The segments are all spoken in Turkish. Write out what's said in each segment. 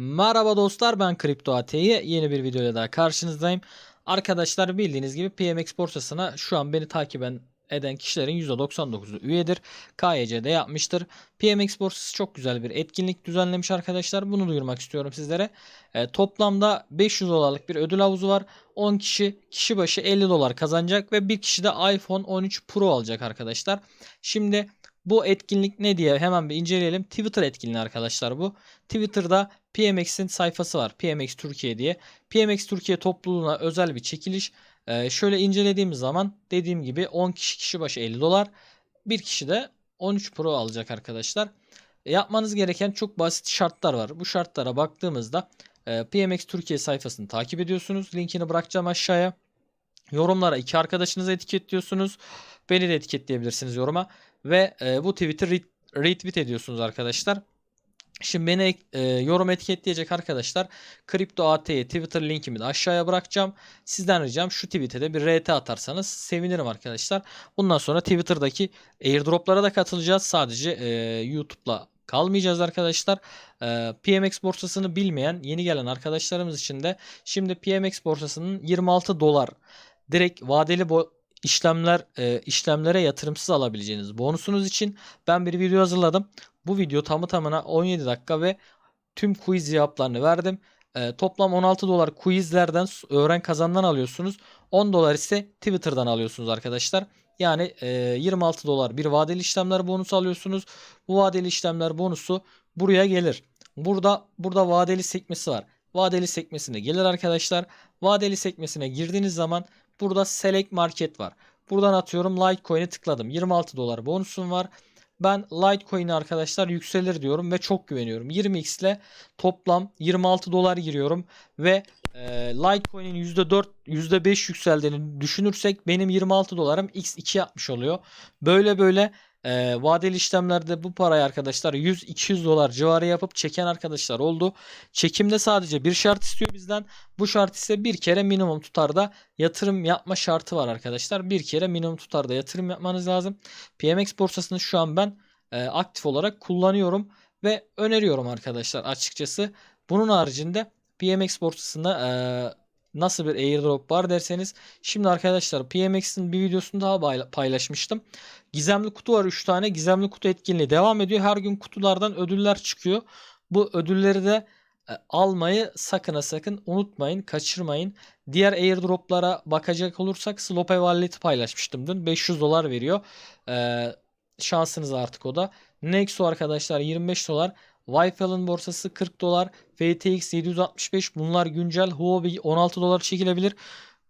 Merhaba dostlar ben Kripto AT'ye yeni bir videoyla daha karşınızdayım. Arkadaşlar bildiğiniz gibi PMX borsasına şu an beni takip eden kişilerin %99'u üyedir. KYC'de yapmıştır. PMX borsası çok güzel bir etkinlik düzenlemiş arkadaşlar. Bunu duyurmak istiyorum sizlere. E, toplamda 500 dolarlık bir ödül havuzu var. 10 kişi kişi başı 50 dolar kazanacak ve bir kişi de iPhone 13 Pro alacak arkadaşlar. Şimdi bu etkinlik ne diye hemen bir inceleyelim. Twitter etkinliği arkadaşlar bu. Twitter'da PMX'in sayfası var. PMX Türkiye diye. PMX Türkiye topluluğuna özel bir çekiliş. Ee, şöyle incelediğimiz zaman dediğim gibi 10 kişi kişi başı 50 dolar. Bir kişi de 13 Pro alacak arkadaşlar. E, yapmanız gereken çok basit şartlar var. Bu şartlara baktığımızda e, PMX Türkiye sayfasını takip ediyorsunuz. Linkini bırakacağım aşağıya. Yorumlara iki arkadaşınızı etiketliyorsunuz. Beni de etiketleyebilirsiniz yoruma. Ve e, bu tweet'i re- retweet ediyorsunuz arkadaşlar. Şimdi beni e, yorum etiketleyecek arkadaşlar Kripto AT'ye Twitter linkimi de aşağıya bırakacağım. Sizden ricam şu tweet'e de bir RT atarsanız sevinirim arkadaşlar. Bundan sonra Twitter'daki airdroplara da katılacağız. Sadece e, YouTube'la kalmayacağız arkadaşlar. E, PMX borsasını bilmeyen yeni gelen arkadaşlarımız için de şimdi PMX borsasının 26 dolar direkt vadeli bo- işlemler e, işlemlere yatırımsız alabileceğiniz bonusunuz için ben bir video hazırladım. Bu video tamı tamına 17 dakika ve tüm quiz cevaplarını verdim. E, toplam 16 dolar quizlerden öğren kazandan alıyorsunuz. 10 dolar ise Twitter'dan alıyorsunuz arkadaşlar. Yani e, 26 dolar bir vadeli işlemler bonusu alıyorsunuz. Bu vadeli işlemler bonusu buraya gelir. Burada burada vadeli sekmesi var. Vadeli sekmesine gelir arkadaşlar. Vadeli sekmesine girdiğiniz zaman burada Select Market var. Buradan atıyorum Litecoin'e tıkladım. 26 dolar bonusum var. Ben Litecoin'e arkadaşlar yükselir diyorum ve çok güveniyorum. 20x ile toplam 26 dolar giriyorum ve e, Litecoin'in %4 %5 yükseldiğini düşünürsek benim 26 dolarım x2 yapmış oluyor. Böyle böyle e, vadeli işlemlerde bu parayı arkadaşlar 100-200 dolar civarı yapıp çeken arkadaşlar oldu. Çekimde sadece bir şart istiyor bizden. Bu şart ise bir kere minimum tutarda yatırım yapma şartı var arkadaşlar. Bir kere minimum tutarda yatırım yapmanız lazım. PMX borsasını şu an ben e, aktif olarak kullanıyorum ve öneriyorum arkadaşlar açıkçası. Bunun haricinde PMX borsasında e, nasıl bir airdrop var derseniz şimdi arkadaşlar PMX'in bir videosunu daha paylaşmıştım. Gizemli kutu var 3 tane. Gizemli kutu etkinliği devam ediyor. Her gün kutulardan ödüller çıkıyor. Bu ödülleri de e, almayı sakın sakın unutmayın, kaçırmayın. Diğer airdroplara bakacak olursak Slope Wallet'i paylaşmıştım dün. 500 dolar veriyor. Ee, şansınız artık o da. Nexo arkadaşlar 25 dolar. Wi-Fi'nin borsası 40 dolar. FTX 765 bunlar güncel. Huobi 16 dolar çekilebilir.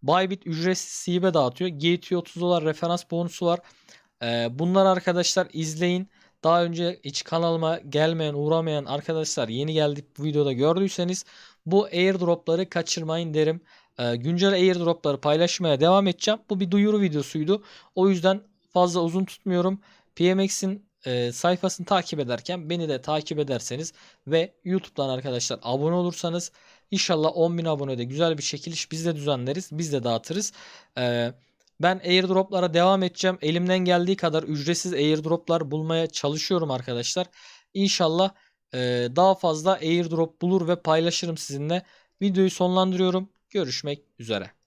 Bybit ücretsiz hibe dağıtıyor. GT 30 dolar referans bonusu var. Ee, bunlar arkadaşlar izleyin. Daha önce hiç kanalıma gelmeyen uğramayan arkadaşlar yeni geldik bu videoda gördüyseniz bu airdropları kaçırmayın derim. Ee, güncel airdropları paylaşmaya devam edeceğim. Bu bir duyuru videosuydu. O yüzden fazla uzun tutmuyorum. PMX'in e, sayfasını takip ederken beni de takip ederseniz ve YouTube'dan arkadaşlar abone olursanız inşallah 10.000 abonede güzel bir çekiliş biz de düzenleriz. Biz de dağıtırız. Eee ben airdroplara devam edeceğim. Elimden geldiği kadar ücretsiz airdroplar bulmaya çalışıyorum arkadaşlar. İnşallah e, daha fazla airdrop bulur ve paylaşırım sizinle. Videoyu sonlandırıyorum. Görüşmek üzere.